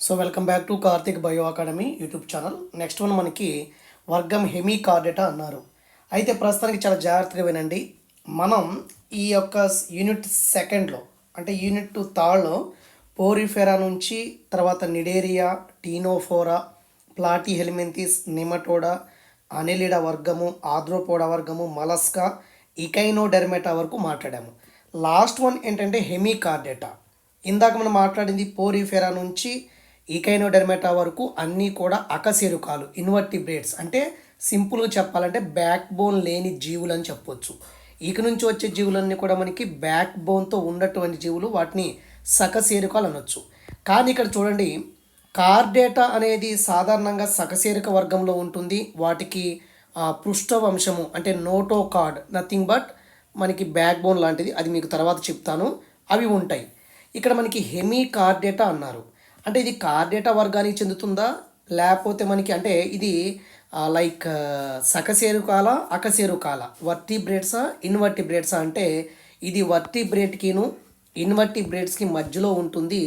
So welcome back to Karthik bio academy YouTube channel. Next one మనకి వర్గం hemi Chordata అన్నారు. అయితే ప్రస్తుతానికి చాలా జాగ్రత్తగా వినండి. మనం ఈ యొక్క యూనిట్ సెకండ్లో అంటే యూనిట్ టూ థర్డ్లో పోరిఫెరా నుంచి తర్వాత Cnidaria Ctenophora Platyhelminthes Nematoda Annelida వర్గము ఆద్రోపోడా వర్గము మలస్కా ఇకైనోడెర్మెటా వరకు మాట్లాడాము. లాస్ట్ వన్ ఏంటంటే హెమీ కార్డేటా. ఇందాక మనం మాట్లాడింది పోరిఫెరా నుంచి ఈకైనోడెర్మెటా వరకు అన్నీ కూడా అకశేరుకాలు ఇన్వర్టిబ్రేట్స్ అంటే సింపుల్గా చెప్పాలంటే బ్యాక్ బోన్ లేని జీవులు అని చెప్పొచ్చు. ఇక నుంచి వచ్చే జీవులన్నీ కూడా మనకి బ్యాక్ బోన్తో ఉన్నటువంటి జీవులు వాటిని సకశేరుకాలు అనొచ్చు. కానీ ఇక్కడ చూడండి కార్డేటా అనేది సాధారణంగా సకశేరుక వర్గంలో ఉంటుంది. వాటికి పృష్ఠవంశము అంటే నోటో కార్డ్ నథింగ్ బట్ మనకి బ్యాక్ బోన్ లాంటిది. అది మీకు తర్వాత చెప్తాను. అవి ఉంటాయి. ఇక్కడ మనకి హెమీ కార్డేటా అన్నారు. అంటే ఇది కార్డేటా వర్గానికి చెందుతుందా? లేకపోతే మనకి అంటే ఇది లైక్ సకసేరుకాల అకశేరుకాల వర్టిబ్రేట్సా ఇన్వర్టిబ్రేట్సా అంటే ఇది వర్టిబ్రేట్కిను ఇన్వర్టిబ్రేట్స్కి మధ్యలో ఉంటుంది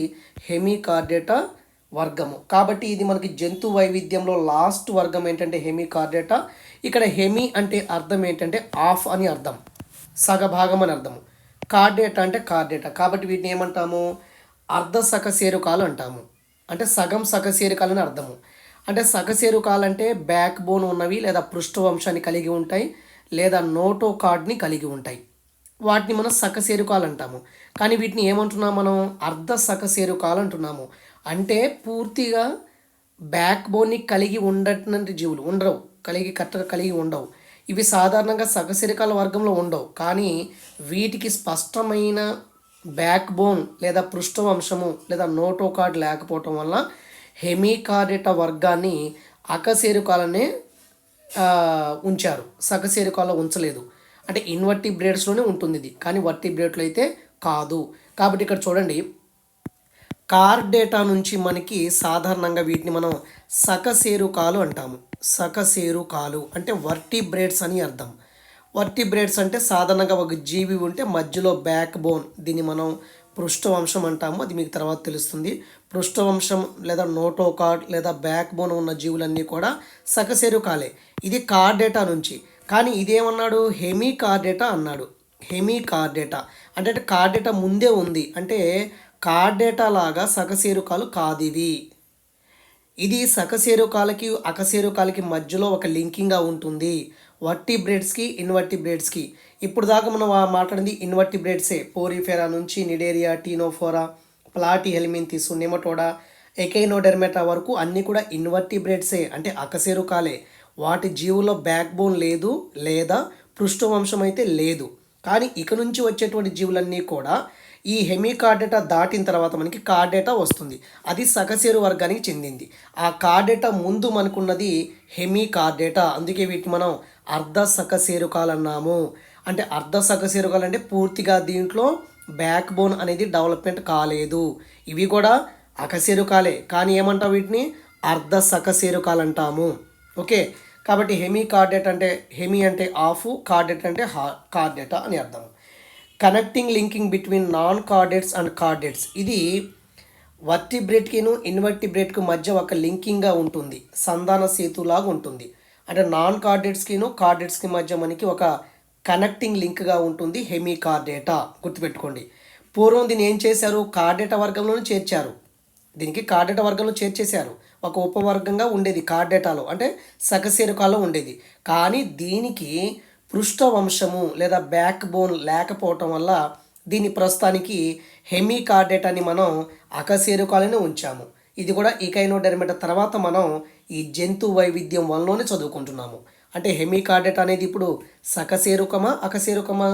హెమీ కార్డేటా వర్గము. కాబట్టి ఇది మనకి జంతు వైవిధ్యంలో లాస్ట్ వర్గం ఏంటంటే హెమీ కార్డేటా ఇక్కడ హెమీ అంటే అర్థం ఏంటంటే ఆఫ్ అని అర్థం. సగభాగం అని అర్థము. కార్డేటా అంటే కార్డేటా కాబట్టి వీటిని ఏమంటాము? అర్ధ సకశేరుకాలు అంటాము అంటే సగం సకశేరుకాలు అని అర్థము. అంటే సకశేరుకాలు అంటే బ్యాక్ బోన్ ఉన్నవి లేదా పృష్ఠవంశాన్ని కలిగి ఉంటాయి లేదా నోటో కార్డ్ని కలిగి ఉంటాయి. వాటిని మనం సకశేరుకాలు అంటాము కానీ వీటిని ఏమంటున్నాం మనం? అర్ధ సకశేరుకాలు అంటున్నాము అంటే పూర్తిగా బ్యాక్ బోన్ని కలిగి ఉండటువంటి జీవులు ఉండవు. కలిగి కరెక్ట్గా కలిగి ఉండవు. ఇవి సాధారణంగా సకశేరుకాల వర్గంలో ఉండవు. కానీ వీటికి స్పష్టమైన బ్యాక్ బోన్ లేదా పృష్ఠవంశము లేదా నోటో కార్డ్ లేకపోవటం వల్ల హెమీకార్డేటా వర్గాన్ని అకశేరుకాలనే ఉంచారు. సకశేరుకాల్లో ఉంచలేదు. అంటే ఇన్వర్టీ బ్రేడ్స్లోనే ఉంటుంది ఇది. కానీ వర్టిబ్రేట్లో అయితే కాదు. కాబట్టి ఇక్కడ చూడండి. కార్డేటా నుంచి మనకి సాధారణంగా వీటిని మనం సకశేరుకాలు అంటాము. సకశేరుకాలు అంటే వర్టీ బ్రేడ్స్ అని అర్థం. వర్టిబ్రేట్స్ అంటే సాధారణంగా ఒక జీవి ఉంటే మధ్యలో బ్యాక్ బోన్. దీన్ని మనం పృష్ఠవంశం అంటాము. అది మీకు తర్వాత తెలుస్తుంది. పృష్ఠవంశం లేదా నోటోకార్డ్ లేదా బ్యాక్ బోన్ ఉన్న జీవులన్నీ కూడా సకశేరుకాలే ఇది కార్డేటా నుంచి. కానీ ఇదేమన్నాడు? హెమీ కార్డేటా అన్నాడు. హెమీ కార్డేటా అంటే అంటే కార్డేటా ముందే ఉంది. అంటే కార్డేటా లాగా సకశేరుకాలు కాదు ఇది సకశేరుకాలకి అకశేరుకాలకి మధ్యలో ఒక లింకింగ్గా ఉంటుంది. వర్టిబ్రేట్స్కి ఇన్వర్టిబ్రేట్స్కి ఇప్పుడు దాకా మనం మాట్లాడింది ఇన్వర్టిబ్రేట్సే పోరిఫెరా నుంచి Cnidaria Ctenophora Platyhelminthes Nematoda Echinodermata వరకు అన్నీ కూడా ఇన్వర్టిబ్రేట్సే అంటే అకశేరుకాలే వాటి జీవులో బ్యాక్ బోన్ లేదు లేదా పృష్ఠవంశం అయితే లేదు. కానీ ఇక నుంచి వచ్చేటువంటి జీవులన్నీ కూడా ఈ హెమీ కార్డేటా దాటిన తర్వాత మనకి కార్డేటా వస్తుంది. అది సకసేరు వర్గానికి చెందింది. ఆ కార్డేటా ముందు మనకున్నది హెమీ కార్డేటా అందుకే వీటిని మనం అర్ధ సకశేరుకాలు అన్నాము అంటే అర్ధ సకశేరుకాలు అంటే పూర్తిగా దీంట్లో బ్యాక్ బోన్ అనేది డెవలప్మెంట్ కాలేదు. ఇవి కూడా అకశేరుకాలే కానీ ఏమంటాం వీటిని? అర్ధ సకశేరుకాలు అంటాము ఓకే? కాబట్టి హెమీ కార్డెట్ అంటే హెమీ అంటే ఆఫ్ కార్డెట్ అంటే హా కార్డెటా అని అర్థం. Connecting linking between non chordates and chordates ఇది వర్టిబ్రేట్కిను ఇన్వర్టిబ్రేట్కు మధ్య ఒక లింకింగ్గా ఉంటుంది. సంధాన సేతులాగా ఉంటుంది. అంటే నాన్ కార్డేట్స్కిను కార్డేట్స్కి మధ్య మనకి ఒక కనెక్టింగ్ లింక్గా ఉంటుంది హెమీ కార్డేటా గుర్తుపెట్టుకోండి. పూర్వం దీన్ని ఏం చేశారు? కార్డేటా వర్గంలోనే చేర్చారు. దీనికి కార్డేటా వర్గంలో చేర్చేశారు. ఒక ఉపవర్గంగా ఉండేది కార్డేటాలో అంటే సకశేరుకాల్లో ఉండేది. కానీ దీనికి పృష్ఠవంశము లేదా బ్యాక్ బోన్ లేకపోవటం వల్ల దీని ప్రస్తుతానికి హెమీ కార్డేటాని మనం అకశీరకాలనే ఉంచాము. ఇది కూడా ఈకైనోడెర్మెట తర్వాత మనం ఈ జంతు వైవిధ్యం వల్లనే చదువుకుంటున్నాము. అంటే హెమికార్డెట్ అనేది ఇప్పుడు సకశేరుకమా అకశేరుకమా?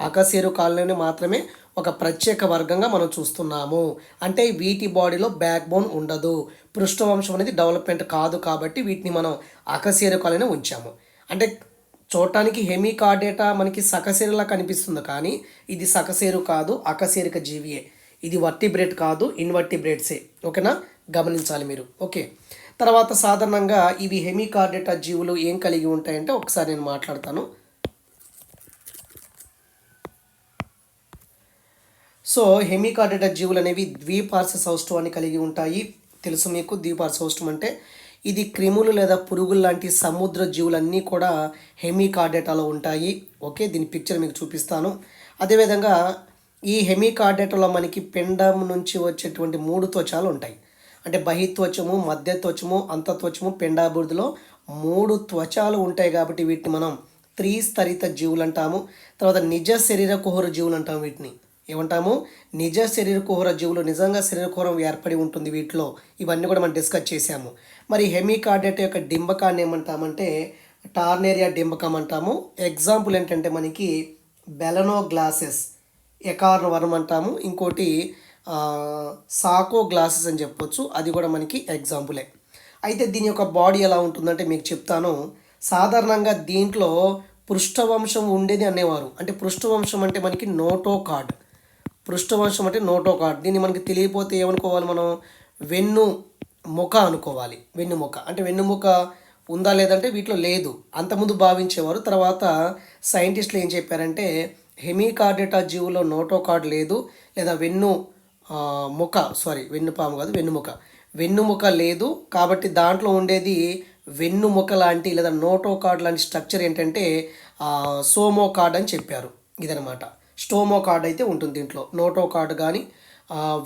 అకశేరుకాల్లోనే మాత్రమే ఒక ప్రత్యేక వర్గంగా మనం చూస్తున్నాము. అంటే వీటి బాడీలో బ్యాక్ బోన్ ఉండదు. పృష్ఠవంశం అనేది డెవలప్మెంట్ కాదు కాబట్టి వీటిని మనం అకశేరుకాలనే ఉంచాము. అంటే చూడటానికి హెమికార్డేటా మనకి సకశేరులా కనిపిస్తుంది కానీ ఇది సకశేరు కాదు అకశేరుక జీవియే. ఇది వర్టిబ్రేట్ కాదు ఇన్వర్టిబ్రేట్సే. ఓకేనా? గమనించాలి మీరు. ఓకే. తర్వాత సాధారణంగా ఇవి హెమీ కార్డేటా జీవులు ఏం కలిగి ఉంటాయంటే ఒకసారి నేను మాట్లాడతాను. సో హెమికార్డేటా జీవులు అనేవి ద్విపార్శ్వ సౌష్ఠవాన్ని కలిగి ఉంటాయి. తెలుసు మీకు ద్వీపార్సోస్టం అంటే ఇది క్రిములు లేదా పురుగులు లాంటి సముద్ర జీవులన్నీ కూడా హెమికార్డేటాలో ఉంటాయి. ఓకే దీని పిక్చర్ మీకు చూపిస్తాను. అదేవిధంగా ఈ హెమికార్డేటాలో మనకి పిండం నుంచి వచ్చేటువంటి మూడు త్వచాలు ఉంటాయి. అంటే బహిత్వచము మధ్య త్వచము అంతత్వచము పిండాభివృద్ధిలో మూడు త్వచాలు ఉంటాయి కాబట్టి వీటిని మనం త్రిస్తరిత జీవులు అంటాము. తర్వాత నిజ శరీర కుహర జీవులు అంటాము వీటిని. ఏమంటాము? నిజ శరీర కుహర జీవులు నిజంగా శరీర కుహరం ఏర్పడి ఉంటుంది వీటిలో. ఇవన్నీ కూడా మనం డిస్కస్ చేసాము మరి హెమికార్డేట్ యొక్క డింబకాన్ని ఏమంటామంటే టార్నేరియా డింబకం అంటాము. ఎగ్జాంపుల్ ఏంటంటే మనకి బెలనో గ్లాసెస్ ఎకార్న్ వరం అంటాము. ఇంకోటి సాకో గ్లాసెస్ అని చెప్పొచ్చు. అది కూడా మనకి ఎగ్జాంపులే. అయితే దీని యొక్క బాడీ ఎలా ఉంటుందంటే మీకు చెప్తాను. సాధారణంగా దీంట్లో పృష్ఠవంశం ఉండేది అనేవారు. అంటే పృష్ఠవంశం అంటే మనకి నోటో కార్డ్. పృష్ఠవంశం అంటే నోటో కార్డ్. దీన్ని మనకి తెలియపోతే ఏమనుకోవాలి మనం? వెన్ను ముఖ అనుకోవాలి. వెన్నుముక అంటే వెన్నుముక ఉందా లేదంటే వీటిలో లేదు. అంతకుముందు భావించేవారు. తర్వాత సైంటిస్టులు ఏం చెప్పారంటే హెమికార్డేటా జీవులో నోటో కార్డ్ లేదు. లేదా వెన్ను ముఖ సారీ వెన్నుపాము కాదు వెన్నుముక. వెన్నుముక లేదు కాబట్టి దాంట్లో ఉండేది వెన్నుముక లాంటి లేదా నోటో కార్డ్ లాంటి స్ట్రక్చర్ ఏంటంటే సోమో కార్డ్ అని చెప్పారు. ఇదనమాట స్టోమో కార్డ్ అయితే ఉంటుంది దీంట్లో. నోటో కార్డ్ కానీ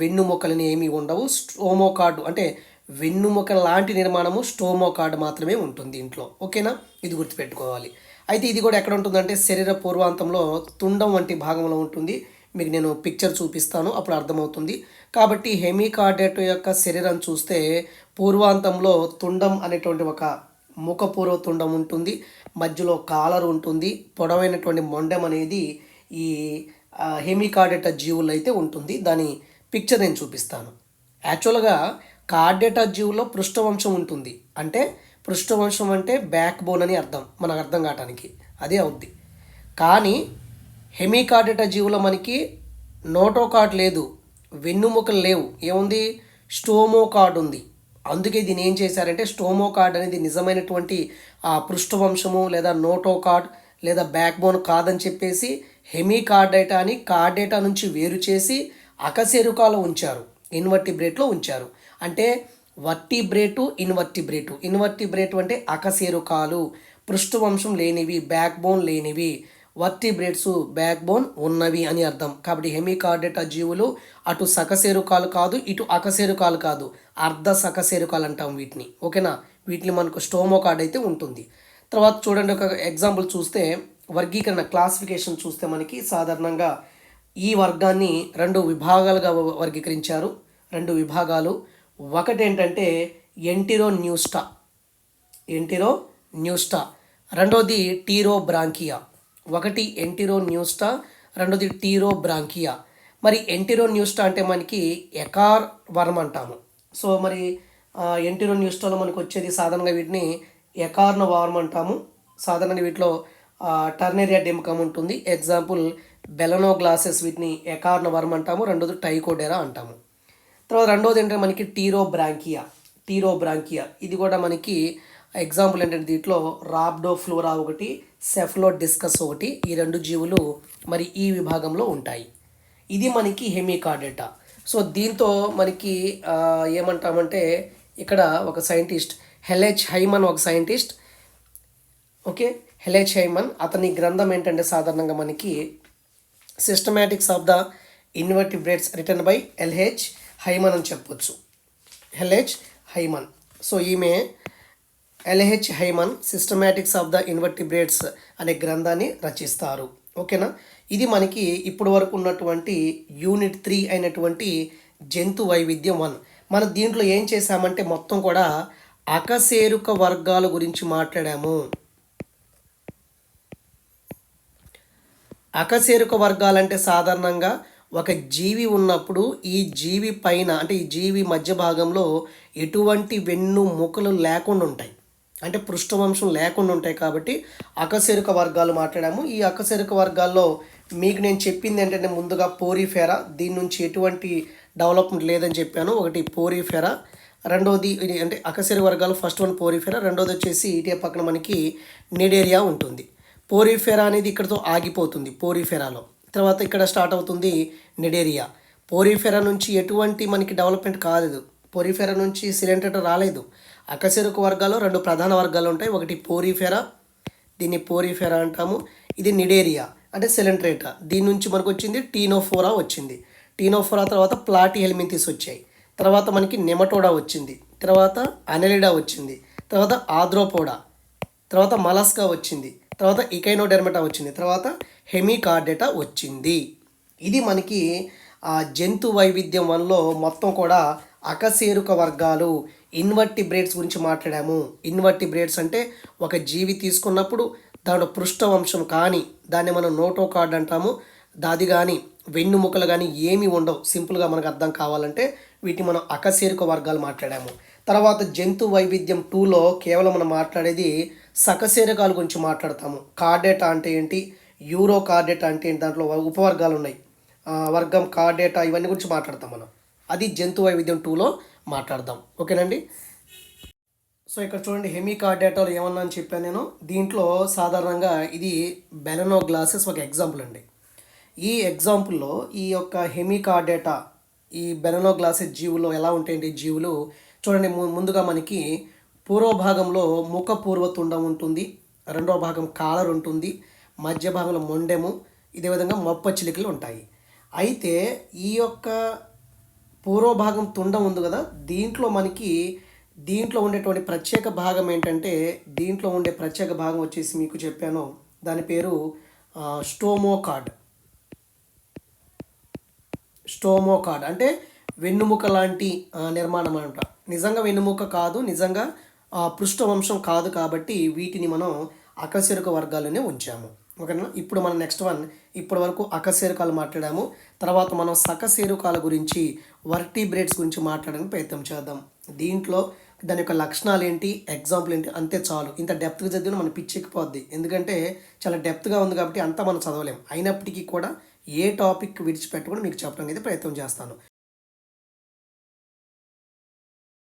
వెన్నుముకలని ఏమీ ఉండవు. స్టోమో కార్డు అంటే వెన్నుముక లాంటి నిర్మాణము స్టోమో కార్డ్ మాత్రమే ఉంటుంది ఇంట్లో. ఓకేనా? ఇది గుర్తుపెట్టుకోవాలి. అయితే ఇది కూడా ఎక్కడ ఉంటుందంటే శరీర పూర్వాంతంలో తుండం వంటి భాగంలో ఉంటుంది. మీకు నేను పిక్చర్ చూపిస్తాను అప్పుడు అర్థమవుతుంది. కాబట్టి హెమికార్డెట్ యొక్క శరీరం చూస్తే పూర్వాంతంలో తుండం అనేటువంటి ఒక ముఖపూర్వ తుండం ఉంటుంది మధ్యలో కాలర్ ఉంటుంది పొడవైనటువంటి మొండెం అనేది ఈ హెమికార్డేట జీవుల్లో అయితే ఉంటుంది. దాని పిక్చర్ నేను చూపిస్తాను. యాక్చువల్గా కార్డెటా జీవులో పృష్ఠవంశం ఉంటుంది. అంటే పృష్ఠవంశం అంటే బ్యాక్ బోన్ అని అర్థం మనకు అర్థం కావటానికి. అదే అవుద్ది. కానీ హెమికార్డేటా జీవుల మనకి నోటో కార్డ్ లేదు వెన్నుముకలు లేవు. ఏముంది? స్టోమో కార్డ్ ఉంది అందుకే దీన్ని ఏం చేశారంటే స్టోమో కార్డ్ అనేది నిజమైనటువంటి ఆ పృష్ఠవంశము లేదా నోటో కార్డ్ లేదా బ్యాక్ బోన్ కాదని చెప్పేసి హెమికార్డేటా అని కార్డేటా నుంచి వేరు చేసి అకశేరుకాలో ఉంచారు. ఇన్వర్టిబ్రేట్లో ఉంచారు. అంటే వర్టిబ్రేటు ఇన్వర్టిబ్రేటు. ఇన్వర్టిబ్రేటు అంటే అకశేరుకాలు. పృష్ఠవంశం లేనివి బ్యాక్ బోన్ లేనివి. వర్టిబ్రేట్స్ బ్యాక్ బోన్ ఉన్నవి అని అర్థం. కాబట్టి హెమికార్డేటా జీవులు అటు సకశేరుకాలు కాదు ఇటు అకశేరుకాలు కాదు. అర్ధ సకశేరుకాలు అంటాం వీటిని. ఓకేనా? వీటిని మనకు స్టోమో కార్డ్ అయితే ఉంటుంది. తర్వాత చూడండి ఒక ఎగ్జాంపుల్ చూస్తే వర్గీకరణ క్లాసిఫికేషన్ చూస్తే మనకి సాధారణంగా ఈ వర్గాన్ని రెండు విభాగాలుగా వ- వర్గీకరించారు. రెండు విభాగాలు. ఒకటి ఏంటంటే ఎంటిరో న్యూస్టా ఎంటిరో న్యూస్టా రెండోది టీరో బ్రాంకియా ఒకటి ఎంటిరో న్యూస్టా రెండోది టీరో బ్రాంకియా. మరి ఎంటిరో న్యూస్టా అంటే మనకి ఎకార్ వర్మ్ అంటాము. సో మరి ఎన్టీరో ఎంటిరో న్యూస్టాలో మనకు వచ్చేది సాధారణంగా వీటిని ఎకార్న వార్మ్ అంటాము. సాధారణంగా వీటిలో టర్నేరియా డెమ్కమ్ ఉంటుంది. ఎగ్జాంపుల్ బెలనో గ్లాసెస్ వీటిని ఎకార్న వర్మ్ అంటాము రెండోది టైకోడెరా అంటాము. తర్వాత రెండోది ఏంటంటే మనకి టీరో బ్రాంకియా టీరో బ్రాంకియా. ఇది కూడా మనకి ఎగ్జాంపుల్ ఏంటంటే దీంట్లో రాబ్డో ఫ్లోరా ఒకటి సెఫ్లో డిస్కస్ ఒకటి ఈ రెండు జీవులు మరి ఈ విభాగంలో ఉంటాయి. ఇది మనకి హెమికాడెటా. సో దీంతో మనకి ఏమంటామంటే ఇక్కడ ఒక సైంటిస్ట్ హెలెచ్ హైమన్ ఒక scientist okay? L H Hyman అతని గ్రంథం ఏంటంటే సాధారణంగా మనకి systematics of the invertebrates written by LH Hyman అని చెప్పొచ్చు. LH Hyman. సో ఈమె LH Hyman systematics of the invertebrates అనే గ్రంథాన్ని రచిస్తారు. ఓకేనా? ఇది మనకి ఇప్పటి వరకు ఉన్నటువంటి యూనిట్ త్రీ అయినటువంటి జంతు వైవిధ్యం వన్. మన దీంట్లో ఏం చేశామంటే మొత్తం కూడా అకశేరుక వర్గాల గురించి మాట్లాడాము. అకశేరుక వర్గాలంటే సాధారణంగా ఒక జీవి ఉన్నప్పుడు ఈ జీవి పైన అంటే ఈ జీవి మధ్య భాగంలో ఎటువంటి వెన్ను ముక్కలు లేకుండా ఉంటాయి. అంటే పృష్ఠవంశం లేకుండా ఉంటాయి కాబట్టి అకశేరుక వర్గాలు మాట్లాడాము. ఈ అకశేరుక వర్గాల్లో మీకు నేను చెప్పింది ఏంటంటే ముందుగా పోరిఫెరా దీని నుంచి ఎటువంటి డెవలప్మెంట్ లేదని చెప్పాను. ఒకటి పోరిఫెరా రెండోది అంటే అకశేరు వర్గాలు ఫస్ట్ వన్ పోరిఫెరా రెండోది వచ్చేసి ఇటే పక్కన మనకి నిడేరియా ఉంటుంది. పోరిఫెరా అనేది ఇక్కడతో ఆగిపోతుంది పోరిఫెరాలో. తర్వాత ఇక్కడ స్టార్ట్ అవుతుంది నిడేరియా. పోరిఫెరా నుంచి ఎటువంటి మనకి డెవలప్మెంట్ కాలేదు. పోరిఫెర నుంచి సిలిండర్ రాలేదు. అకశెరుకు వర్గాలు రెండు ప్రధాన వర్గాలు ఉంటాయి. ఒకటి పోరిఫెరా దీన్ని పోరిఫెరా అంటాము. ఇది నిడేరియా అంటే సెలెంట్రేటా దీని నుంచి మనకు వచ్చింది టీనోఫోరా వచ్చింది. టీనోఫోరా తర్వాత ప్లాటి హెల్మింతిస్ వచ్చాయి. తర్వాత మనకి నెమటోడా వచ్చింది. తర్వాత అనెలిడా వచ్చింది. తర్వాత ఆద్రోపోడా తర్వాత మలస్కా వచ్చింది. తర్వాత ఇకైనోడెర్మటా వచ్చింది. తర్వాత హెమికార్డెటా వచ్చింది. ఇది మనకి ఆ జంతు వైవిధ్యం వల్ల మొత్తం కూడా అకశేరుక వర్గాలు ఇన్వర్టిబ్రేట్స్ గురించి మాట్లాడాము. ఇన్వర్టిబ్రేట్స్ అంటే ఒక జీవి తీసుకున్నప్పుడు దాని పృష్ఠవంశం కానీ దాన్ని మనం నోటో కార్డ్ అంటాము దాది కానీ వెన్నుముకలు కానీ ఏమి ఉండవు. సింపుల్గా మనకు అర్థం కావాలంటే వీటిని మనం అకశేరుక వర్గాలు మాట్లాడాము. తర్వాత జంతు వైవిధ్యం టూలో కేవలం మనం మాట్లాడేది సకశేరకాల గురించి మాట్లాడతాము. కార్డేటా అంటే ఏంటి? యూరో కార్డేటా అంటే ఏంటి? దాంట్లో ఉపవర్గాలు ఉన్నాయి. వర్గం కార్డేటా ఇవన్నీ గురించి మాట్లాడతాం మనం. అది జంతు వైవిధ్యం టూలో మాట్లాడదాం. ఓకేనండి? సో ఇక్కడ చూడండి హెమీ కార్డేటాలు ఏమన్నా అని చెప్పాను నేను. దీంట్లో సాధారణంగా ఇది బెలనో గ్లాసెస్ ఒక ఎగ్జాంపుల్ అండి. ఈ ఎగ్జాంపుల్లో ఈ యొక్క హెమికార్డేటా ఈ బెలనో గ్లాసెస్ జీవులు ఎలా ఉంటాయండి? జీవులు చూడండి ము- ముందుగా మనకి పూర్వ భాగంలో ముఖ పూర్వతుండం ఉంటుంది రెండవ భాగం కాలర్ ఉంటుంది మధ్య భాగంలో మొండెము ఇదే విధంగా మొప్ప చిలికలు ఉంటాయి. అయితే ఈ యొక్క పూర్వభాగం తుండం ఉంది కదా దీంట్లో మనకి దీంట్లో ఉండేటువంటి ప్రత్యేక భాగం ఏంటంటే దీంట్లో ఉండే ప్రత్యేక భాగం వచ్చేసి మీకు చెప్పాను. దాని పేరు స్టోమోకాడ్ స్టోమోకాడ్ అంటే వెన్నుముక లాంటి నిర్మాణం అనమాట నిజంగా వెన్నుముక కాదు నిజంగా పృష్ఠవంశం కాదు కాబట్టి వీటిని మనం అకశరుక వర్గాల్లోనే ఉంచాము. ఓకేనా? ఇప్పుడు మనం నెక్స్ట్ వన్ ఇప్పటి వరకు అకశేరుకాలు మాట్లాడాము. తర్వాత మనం సకశేరుకాల గురించి వర్టీబ్రేట్స్ గురించి మాట్లాడడానికి ప్రయత్నం చేద్దాం. దీంట్లో దాని యొక్క లక్షణాలు ఏంటి? ఎగ్జాంపుల్ ఏంటి? అంతే చాలు. ఇంత డెప్త్గా చదివిన మన పిచ్చెక్కిపోద్ది ఎందుకంటే చాలా డెప్త్గా ఉంది కాబట్టి అంతా మనం చదవలేం. అయినప్పటికీ కూడా ఏ టాపిక్ విడిచిపెట్టకుండా మీకు చెప్పడానికి అయితే ప్రయత్నం చేస్తాను.